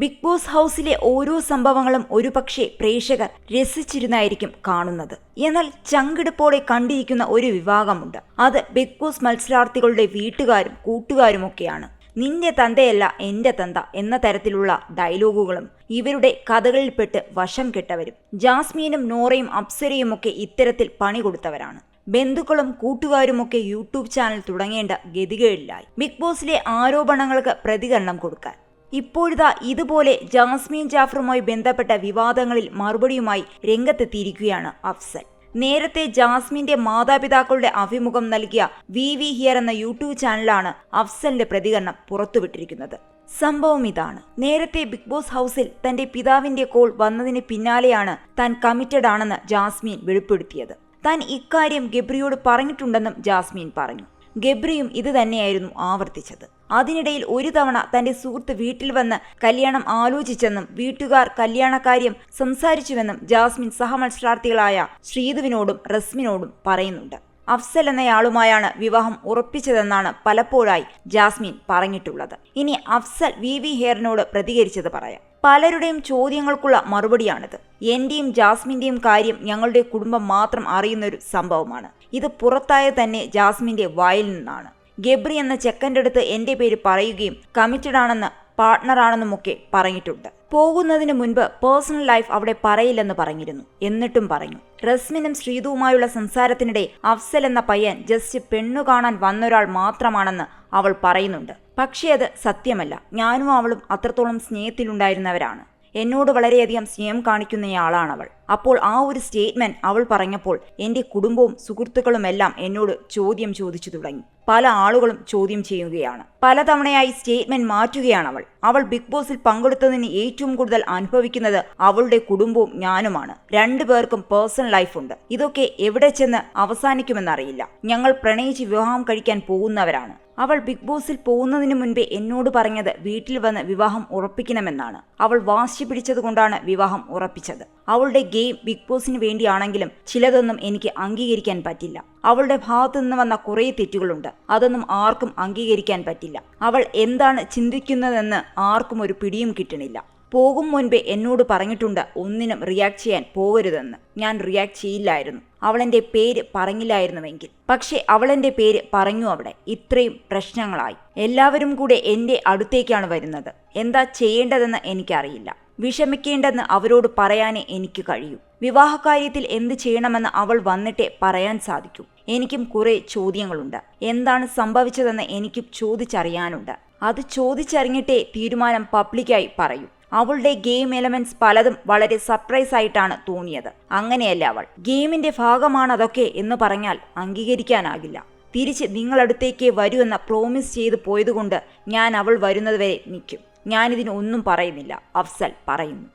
Big boss ഹൗസിലെ ഓരോ സംഭവങ്ങളും ഒരുപക്ഷെ പ്രേക്ഷകർ രസിച്ചിരുന്നായിരിക്കും കാണുന്നത്. എന്നാൽ ചങ്കിടുപ്പോടെ കണ്ടിരിക്കുന്ന ഒരു വിഭാഗമുണ്ട് അത് ബിഗ് ബോസ് മത്സരാർത്ഥികളുടെ വീട്ടുകാരും കൂട്ടുകാരുമൊക്കെയാണ്. നിന്റെ തന്തയല്ല എന്റെ തന്ത എന്ന തരത്തിലുള്ള ഡയലോഗുകളും ഇവരുടെ കഥകളിൽപ്പെട്ട് വശം കെട്ടവരും. ജാസ്മീനും നോറയും അപ്സരയും ഒക്കെ ഇത്തരത്തിൽ പണി കൊടുത്തവരാണ്. ബന്ധുക്കളും കൂട്ടുകാരുമൊക്കെ യൂട്യൂബ് ചാനൽ തുടങ്ങേണ്ട ഗതികേടിലായി. ബിഗ് ബോസിലെ ആരോപണങ്ങൾക്ക് പ്രതികരണം കൊടുക്കാൻ. ഇപ്പോഴിതാ ഇതുപോലെ ജാസ്മീൻ ജാഫറുമായി ബന്ധപ്പെട്ട വിവാദങ്ങളിൽ മറുപടിയുമായി രംഗത്തെത്തിയിരിക്കുകയാണ് അഫ്സൽ. നേരത്തെ ജാസ്മിന്റെ മാതാപിതാക്കളുടെ അഭിമുഖം നൽകിയ വി വി ഹിയർ എന്ന യൂട്യൂബ് ചാനലാണ് അഫ്സലിന്റെ പ്രതികരണം പുറത്തുവിട്ടിരിക്കുന്നത്. സംഭവം ഇതാണ്. നേരത്തെ ബിഗ് ബോസ് ഹൗസിൽ തന്റെ പിതാവിന്റെ കോൾ വന്നതിന് പിന്നാലെയാണ് താൻ കമ്മിറ്റഡ് ആണെന്ന് ജാസ്മിൻ വെളിപ്പെടുത്തിയത്. താൻ ഇക്കാര്യം ഗബ്രിയോട് പറഞ്ഞിട്ടുണ്ടെന്നും ജാസ്മിൻ പറഞ്ഞു. ഗബ്രിയും ഇത് തന്നെയായിരുന്നു ആവർത്തിച്ചത്. അതിനിടയിൽ ഒരു തവണ തന്റെ സുഹൃത്ത് വീട്ടിൽ വന്ന് കല്യാണം ആലോചിച്ചെന്നും വീട്ടുകാർ കല്യാണകാര്യം സംസാരിച്ചുവെന്നും ജാസ്മിൻ സഹമത്സരാർത്ഥികളായ ശ്രീധുവിനോടും റസ്മിനോടും പറയുന്നുണ്ട്. അഫ്സൽ എന്നയാളുമായാണ് വിവാഹം ഉറപ്പിച്ചതെന്നാണ് പലപ്പോഴായി ജാസ്മിൻ പറഞ്ഞിട്ടുള്ളത്. ഇനി അഫ്സൽ വി വി ഹെയറിനോട് പ്രതികരിച്ചത് പറയാം. പലരുടെയും ചോദ്യങ്ങൾക്കുള്ള മറുപടിയാണിത്. എന്റെയും ജാസ്മിന്റെയും കാര്യം ഞങ്ങളുടെ കുടുംബം മാത്രം അറിയുന്നൊരു സംഭവമാണ്. ഇത് പുറത്തായ തന്നെ ജാസ്മിന്റെ വായിൽ നിന്നാണ്. ഗബ്രി എന്ന ചെക്കന്റെ അടുത്ത് എന്റെ പേര് പറയുകയും കമ്മിറ്റഡ് ആണെന്ന് പാർട്ട്ണറാണെന്നുമൊക്കെ പറഞ്ഞിട്ടുണ്ട്. പോകുന്നതിന് മുൻപ് പേഴ്സണൽ ലൈഫ് അവിടെ പറയില്ലെന്ന് പറഞ്ഞിരുന്നു. എന്നിട്ടും പറഞ്ഞു. റസ്മിനും ശ്രീതുവുമായുള്ള സംസാരത്തിനിടെ അഫ്സൽ എന്ന പയ്യൻ ജസ്റ്റ് പെണ്ണു കാണാൻ വന്നൊരാൾ മാത്രമാണെന്ന് അവൾ പറയുന്നുണ്ട്. പക്ഷേ അത് സത്യമല്ല. ഞാനും അവളും അത്രത്തോളം സ്നേഹത്തിലുണ്ടായിരുന്നവരാണ്. എന്നോട് വളരെയധികം സ്നേഹം കാണിക്കുന്നയാളാണ് അവൾ അപ്പോൾ ആ ഒരു സ്റ്റേറ്റ്മെന്റ് അവൾ പറഞ്ഞപ്പോൾ എന്റെ കുടുംബവും സുഹൃത്തുക്കളുമെല്ലാം എന്നോട് ചോദ്യം ചോദിച്ചു തുടങ്ങി. പല ആളുകളും ചോദ്യം ചെയ്യുകയാണ്. പലതവണയായി സ്റ്റേറ്റ്മെന്റ് മാറ്റുകയാണ് അവൾ അവൾ ബിഗ് ബോസിൽ പങ്കെടുത്തതിന് ഏറ്റവും കൂടുതൽ അനുഭവിക്കുന്നത് അവളുടെ കുടുംബവും ഞാനുമാണ്. രണ്ടു പേർക്കും പേഴ്സണൽ ഉണ്ട്. ഇതൊക്കെ എവിടെ ചെന്ന് അവസാനിക്കുമെന്നറിയില്ല. ഞങ്ങൾ പ്രണയിച്ച് വിവാഹം കഴിക്കാൻ പോകുന്നവരാണ്. അവൾ ബിഗ് ബോസിൽ പോകുന്നതിന് മുൻപേ എന്നോട് പറഞ്ഞത് വീട്ടിൽ വന്ന് വിവാഹം ഉറപ്പിക്കണമെന്നാണ്. അവൾ വാശി പിടിച്ചതുകൊണ്ടാണ് വിവാഹം ഉറപ്പിച്ചത്. അവളുടെ ഗെയിം ബിഗ് ബോസിന് വേണ്ടിയാണെങ്കിലും ചിലതൊന്നും എനിക്ക് അംഗീകരിക്കാൻ പറ്റില്ല. അവളുടെ ഭാഗത്തു നിന്ന് വന്ന കുറേ തെറ്റുകളുണ്ട്. അതൊന്നും ആർക്കും അംഗീകരിക്കാൻ പറ്റില്ല. അവൾ എന്താണ് ചിന്തിക്കുന്നതെന്ന് ആർക്കും ഒരു പിടിയും കിട്ടണില്ല. പോകും മുൻപേ എന്നോട് പറഞ്ഞിട്ടുണ്ട് ഒന്നിനും റിയാക്ട് ചെയ്യാൻ പോകരുതെന്ന് ഞാൻ റിയാക്ട് ചെയ്യില്ലായിരുന്നു. അവളെന്റെ പേര് പറഞ്ഞില്ലായിരുന്നുവെങ്കിൽ. പക്ഷേ അവളെന്റെ പേര് പറഞ്ഞു അവിടെ. ഇത്രയും പ്രശ്നങ്ങളായി. എല്ലാവരും കൂടെ എന്റെ അടുത്തേക്കാണ് വരുന്നത്. എന്താ ചെയ്യേണ്ടതെന്ന് എനിക്കറിയില്ല. വിഷമിക്കേണ്ടെന്ന് അവരോട് പറയാനേ എനിക്ക് കഴിയൂ. വിവാഹകാര്യത്തിൽ എന്ത് ചെയ്യണമെന്ന് അവൾ വന്നിട്ടേ പറയാൻ സാധിക്കൂ. എനിക്കും കുറെ ചോദ്യങ്ങളുണ്ട്. എന്താണ് സംഭവിച്ചതെന്ന് എനിക്കും ചോദിച്ചറിയാനുണ്ട്. അത് ചോദിച്ചറിഞ്ഞിട്ടേ തീരുമാനം പബ്ലിക്കായി പറയൂ. അവളുടെ ഗെയിം എലമെന്റ്സ് പലതും വളരെ സർപ്രൈസ് ആയിട്ടാണ് തോന്നിയത്. അങ്ങനെയല്ല അവൾ. ഗെയിമിന്റെ ഭാഗമാണ് അതൊക്കെ എന്ന് പറഞ്ഞാൽ അംഗീകരിക്കാനാകില്ല. തിരിച്ച് നിങ്ങളടുത്തേക്ക് വരൂ എന്ന പ്രോമിസ് ചെയ്തു പോയതുകൊണ്ട് ഞാൻ അവൾ വരുന്നതുവരെ നിൽക്കും. ഞാനിതിന് ഒന്നും പറയുന്നില്ല. അഫ്സൽ പറയുന്നു.